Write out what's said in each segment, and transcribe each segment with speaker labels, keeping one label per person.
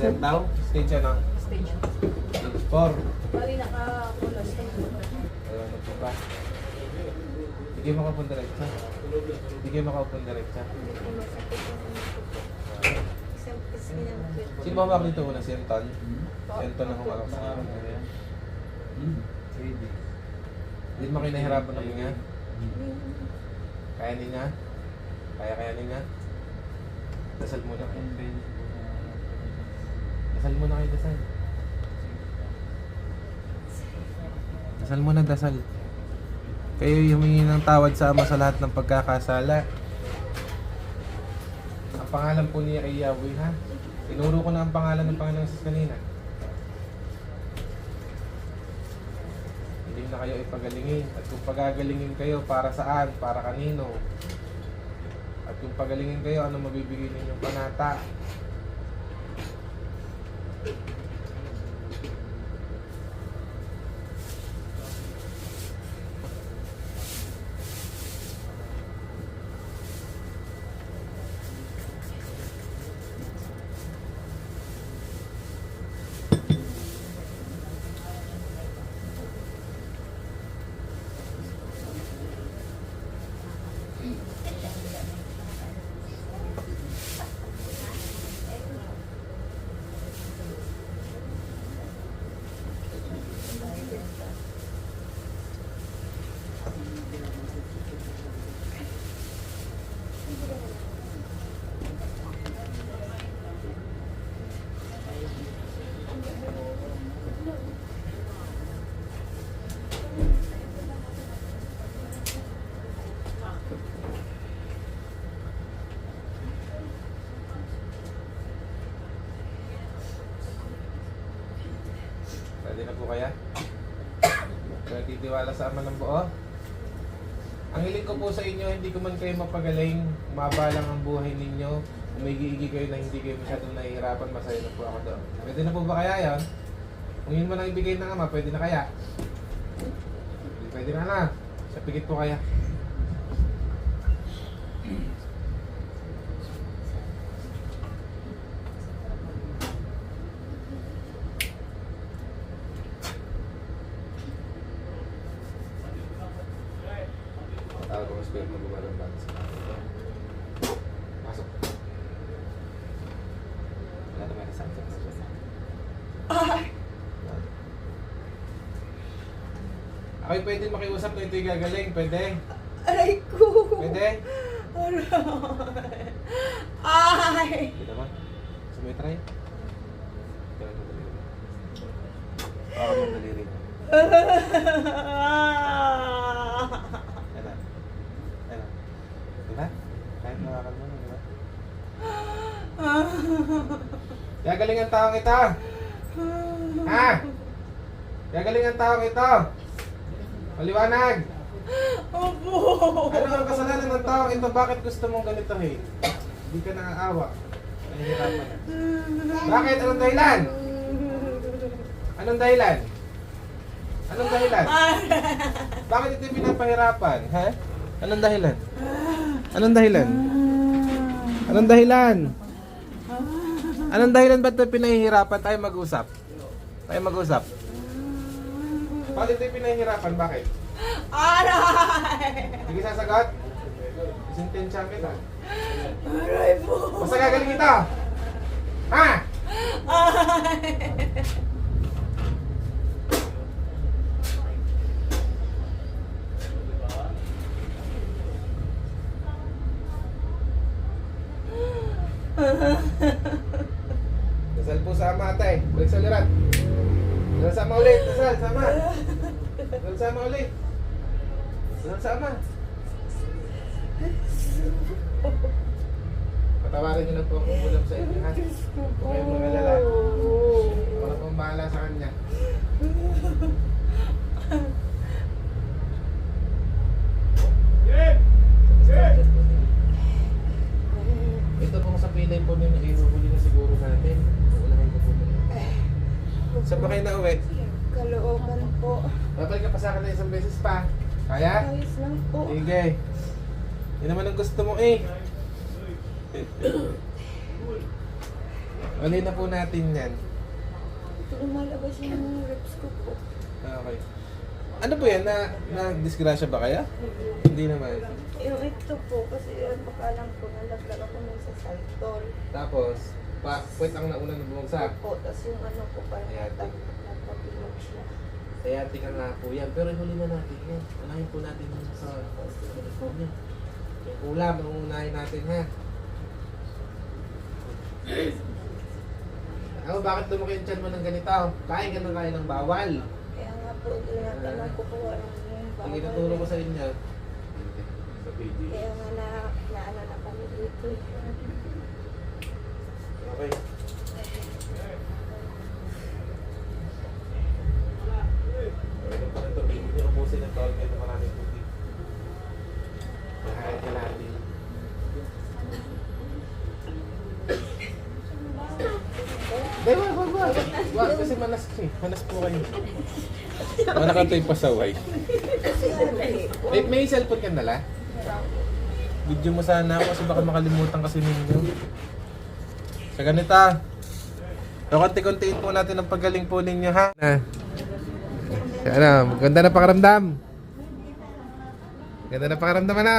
Speaker 1: Cancer daw? Stage ano?
Speaker 2: Stage.
Speaker 1: Stage 4.
Speaker 2: Bali nakakulas.
Speaker 1: Ayun, ano po ba? Hindi kayo makapun diretsa. Hindi kayo makapun diretsa. Sino ba ba dito una? Si Anton? Si Anton ang humarap sa akin. Hindi mo kayo nahirapan ng hinga? Kaya niya? Kaya kaya niya? Dasal muna kayo. Dasal muna kayo, dasal. Dasal muna, dasal. Kayo humingi ng tawad sa Ama sa lahat ng pagkakasala. Ang pangalan po niya ay Yahweh, ha? Tinuro ko na ang pangalan ng Panginoon sa kanina. Hindi na kayo ipagalingin. At kung pagagalingin kayo, para saan? Para kanino? At kung pagalingin kayo, ano mabibigay ninyong panata? Pwede na po kaya? Nagtitiwala sa Ama ng buo? Ang hiling ko po sa inyo, hindi ko man kayo mapagaling, mabalang ang buhay ninyo, umigi-igi kayo na hindi kayo masyadong nahihirapan, masaya na po ako doon. Pwede na po ba kaya yan? Kung yun man ang ibigay ng Ama, pwede na kaya? Pwede na na. Sa pigit po kaya. Ko spirit na lumalabas sa kanila. Pasok. Wala naman yung sakit na siya. Ako'y pwede makiusap na ito'y gagaling. Pwede?
Speaker 2: Aray ko!
Speaker 1: Pwede?
Speaker 2: Aray! Ay!
Speaker 1: Pwede ba? Kaya mo daliri. Baka mo daliri. Yan na. Yan na. Diba? Mawakan mo, diba? Gagaling ang taong ito! Ha? Gagaling ang taong ito! Maliwanag!
Speaker 2: Opo!
Speaker 1: Ano ang kasalanan ng taong ito? Bakit gusto mong ganito, hey? Hindi ka nakaawa. Nahihirapan. Bakit? Anong dahilan? Anong dahilan? Anong dahilan? Bakit ito yung pinapahirapan? Ha? Anong dahilan? Anong dahilan? Anong dahilan? Anong dahilan ba't pinahihirapan? Tayo mag-usap. Tayo mag-usap. Bakit yung pinahihirapan? Bakit?
Speaker 2: Aray!
Speaker 1: Sige sasagot. Sintensya kita.
Speaker 2: Aray po!
Speaker 1: Basta gagaling ito. Ha? Dasal po sa ama ate. Balik sa lirat. Dasal sa ama ulit. Dasal sa ama. Dasal sa ama ulit. Dasal sa ama. Patawarin niyo na po akong ulam sa inyo ha. Huwag kayong magalala. Wala pong bahala sa kanya. Ito pong sa pilay po ninyo, ihuhuli Saan ba kayo na uwi?
Speaker 2: Kalooban po.
Speaker 1: Babalik ka pa sa akin na isang beses pa. Kaya?
Speaker 2: Ayos lang po.
Speaker 1: Sige. Yan naman ang gusto mo eh. Uli na po natin yan.
Speaker 2: Lumalabas yung reps ko po.
Speaker 1: Okay. Ano po yan? Na, na-disgrasya ba kaya? Hindi naman.
Speaker 2: Yung ito po, kasi yung bakalan po, nalaglag ako nun sa saltol.
Speaker 1: Tapos, pa, puwet ang nauna na bumagsak.
Speaker 2: Po, tapos yung ano po, parang
Speaker 1: Ayan.
Speaker 2: nagpapilog siya.
Speaker 1: Kaya tingnan nga po yan. Pero huli na natin yan. Unahin po natin yung sa yan. Yung ulam, ang unahin natin ha. Ano, bakit lumaki yung tiyan mo ng ganito? Kain ka ng kain ng bawal.
Speaker 2: Kaya nga po, tinatanong ko po ano yung bawal.
Speaker 1: naturo ko sa inyo.
Speaker 2: Kaya nga na, na ano na kami dito.
Speaker 1: Okay. Hindi, wag, wag, wag. Wag, kasi manas ko eh. Manas po kayo. Mana ka tayo pasaway. May, may cellphone ka nala? Video mo sana ako kasi baka makalimutan kasi ninyo. Sa ganito. So, konti-kontiin po natin ang paggaling po ninyo ha. Na. Ano, ganda na pakaramdam. Ganda na pakaramdam ano?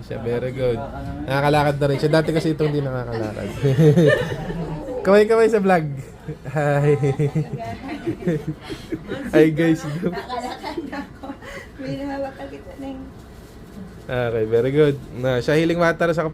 Speaker 1: Siya, very good. Nakakalakad na rin siya. Dati kasi itong hindi nakakalakad. Kamay-kamay sa vlog. Hi. Hi guys.
Speaker 2: Nakalakad na ako. May hawak ka kita na
Speaker 1: Okay, very good. Na, siya healing water sa